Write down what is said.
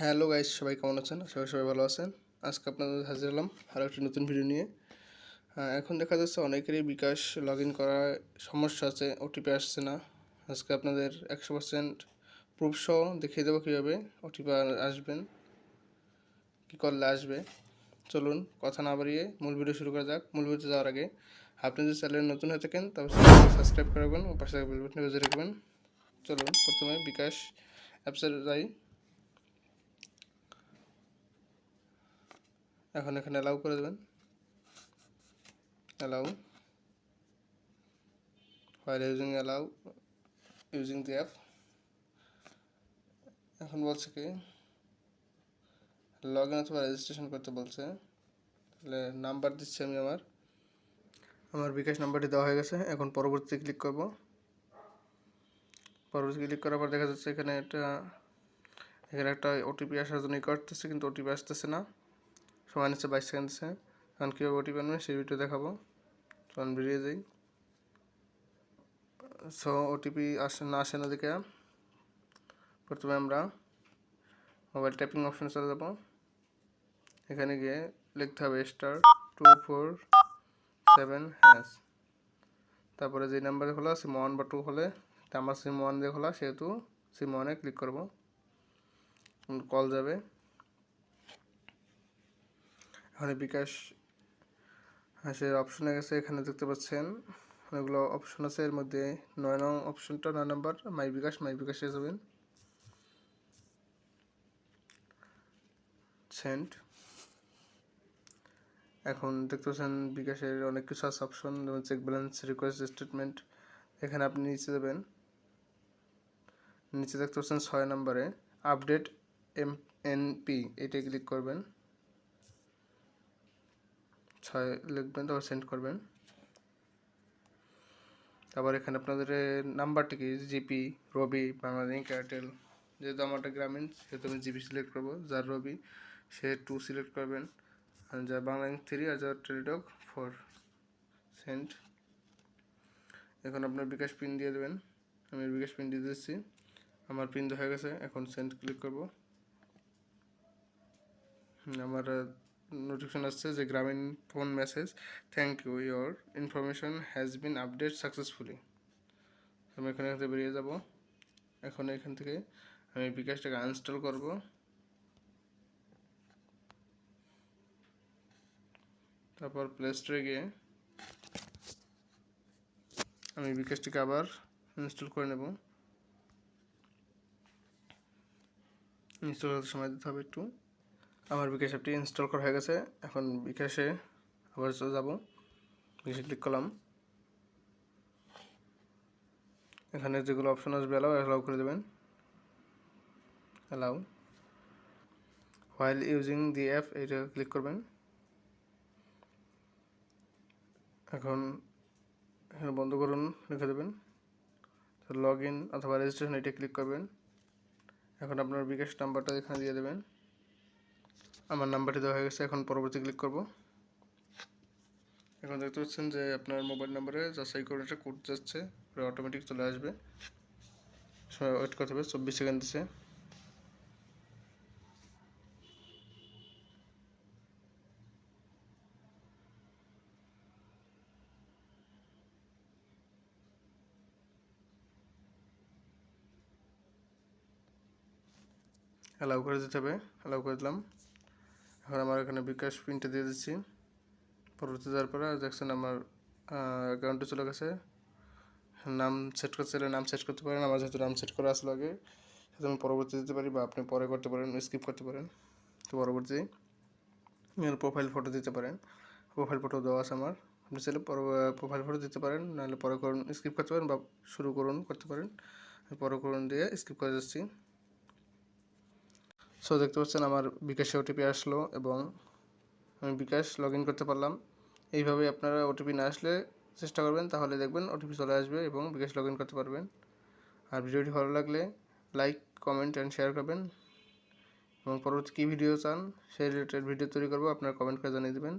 Hello guys, সবাই কেমন আছেন? সবাই সবাই ভালো আছেন। আজকে আপনাদের হাজির হলাম আরও একটি নতুন ভিডিও নিয়ে। এখন দেখা যাচ্ছে অনেকেরই বিকাশ লগ ইন করার সমস্যা আছে ওটিপি আসছে না। আজকে আপনাদের একশো পার্সেন্ট প্রুফ সহ দেখিয়ে দেবো কীভাবে ওটিপি আসবেন, কী করলে আসবে। চলুন, কথা না বাড়িয়ে মূল ভিডিও শুরু করা যাক। মূল ভিডিওতে যাওয়ার আগে, আপনি যদি চ্যানেলে নতুন হয়ে থাকেন তবে সাবস্ক্রাইব করবেন ও পাশে বেল বেজে রাখবেন। চলুন, প্রথমে বিকাশ অ্যাপসে যাই। এখন এখানে অ্যালাউ করে দেবেন। Allow while using allow using the app এখন বলছে কি লগ ইন অথবা রেজিস্ট্রেশন করতে বলছে। তাহলে নাম্বার দিচ্ছি আমি আমার। আমার বিকাশ নাম্বারটি দেওয়া হয়ে গেছে। এখন পরবর্তী ক্লিক করব। পরবর্তী ক্লিক করার পর দেখা যাচ্ছে এখানে একটা এখানে একটা ওটিপি আসার জন্য করতেছে, কিন্তু ওটিপি আসতেছে না। সময় নিচ্ছে বাইশ সেকেন্ড দিচ্ছে এখন কীভাবে ওটিপি আনবে সেই ভিডিও দেখাবো। তখন বেরিয়ে যাই। সো ওটিপি আসে, না আসে না দেখে প্রথমে আমরা মোবাইল ট্যাপিং অপশনে চলে যাব। এখানে গিয়ে লিখতে হবে star two four seven hash তারপরে যে নাম্বারে খোলা সিম ওয়ান বা টু হলে আমার সিম ওয়ান দিয়ে খোলা, সেহেতু সিম ওয়ানে ক্লিক করব। কল যাবে। এখানে বিকাশ। হাসের অপশনে গেছে, এখানে দেখতে পাচ্ছেন। অনেকগুলো অপশন আছে, এর মধ্যে নয় নং অপশনটা নয় নম্বর, মাই বিকাশ, মাই বিকাশে যাবেন। সেন্ট। এখন দেখতে পাচ্ছেন বিকাশের অনেক কিছু আছে অপশন যেমন চেক ব্যালেন্স রিকোয়েস্ট স্টেটমেন্ট এখানে আপনি নিচে দেবেন নিচে দেখতে পাচ্ছেন ছয় নম্বরে আপডেট এম এনপি এটাই ক্লিক করবেন। ছয় লিখবেন তারপর সেন্ড করবেন। তারপর এখানে আপনাদের নাম্বারটি কি? জিপি, রবি বাংলালিঙ্ক এয়ারটেল। যেহেতু আমারটা গ্রামীণ, সেহেতু আমি জিপি সিলেক্ট করব। যার রবি, সে টু সিলেক্ট করবেন। আর যার বাংলালিঙ্ক থ্রি আর যার টেলিটক ফোর সেন্ড এখন আপনার বিকাশ পিন দিয়ে দেবেন। আমি বিকাশ পিন দিয়ে দিচ্ছি। আমার পিন হয়ে গেছে, এখন সেন্ড ক্লিক করব। আমার নোটিফিকেশন আসছে যে Grameen phone message thank you your information has been updated successfully আমি এখানে থেকে বেরিয়ে যাব। এখন এখান থেকে আমি বিকাশটাকে আনইনস্টল করব। তারপর প্লে স্টোরে গিয়ে আমি বিকাশটিকে আবার ইনস্টল করে নেব। ইনস্টল করতে সময় দিতে হবে একটু। আমার বিকাশ অ্যাপটি ইনস্টল করা হয়ে গেছে। এখন বিকাশে আবার যাব। বিকাশে ক্লিক করলাম। এখানে যেগুলো অপশন আসবে অ্যালাউ অ্যালাউ করে দেবেন। Allow while using the app এটা ক্লিক করবেন। এখন এখানে বন্ধ করুন লিখে দেবেন। লগ ইন অথবা রেজিস্ট্রেশন এটা ক্লিক করবেন। এখন আপনার বিকাশ নাম্বারটা এখানে দিয়ে দেবেন। আমার নাম্বারটি দেওয়া হয়ে গেছে, এখন পরবর্তী ক্লিক করব। এখন দেখতে পাচ্ছেন যে আপনার মোবাইল নাম্বারে যাচাই করে একটা কোড যাচ্ছে অটোমেটিক চলে আসবে। সময় ওয়েট করতে হবে, চব্বিশ সেকেন্ড দিচ্ছে অ্যালাউ করে দিতে হবে অ্যালাউ করে দিলাম। এখন আমার এখানে বিকাশ পিনটা দিয়ে দিচ্ছি। পরবর্তী যাওয়ার পরে দেখছেন আমার অ্যাকাউন্টে চলে গেছে। নাম সেট করতে চাইলে নাম সেট করতে পারেন। আমার যেহেতু নাম সেট করা আসলো আগে সেটা আমি পরবর্তী দিতে পারি বা আপনি পরে করতে পারেন স্কিপ করতে পারেন। তো পরবর্তী প্রোফাইল ফটো দিতে পারেন। প্রোফাইল ফটো দেওয়া আছে আমার। আপনি চাইলে প্রোফাইল ফটো দিতে পারেন, নাহলে পরে করুন স্কিপ করতে পারেন বা শুরু করুন, করতে পারেন। পরে করুন দিয়ে স্কিপ করে যাচ্ছি। সো দেখতে পাচ্ছেন আমার বিকাশে ওটিপি আসলো এবং আমি বিকাশ লগ করতে পারলাম। এইভাবে আপনারা ওটিপি না আসলে চেষ্টা করবেন, তাহলে দেখবেন ওটিপি চলে আসবে এবং বিকাশ লগ করতে পারবেন। আর ভিডিওটি ভালো লাগলে লাইক কমেন্ট অ্যান্ড শেয়ার করবেন। এবং পরবর্তী কী ভিডিও চান, সেই রিলেটেড ভিডিও তৈরি করব, আপনারা কমেন্ট করে জানিয়ে দেবেন।